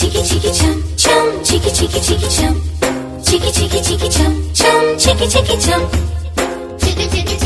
chiki chiki chum chum. Chiki chiki chiki chum. Chiki chiki chiki chum chum. Chiki chiki chum. Chiki chiki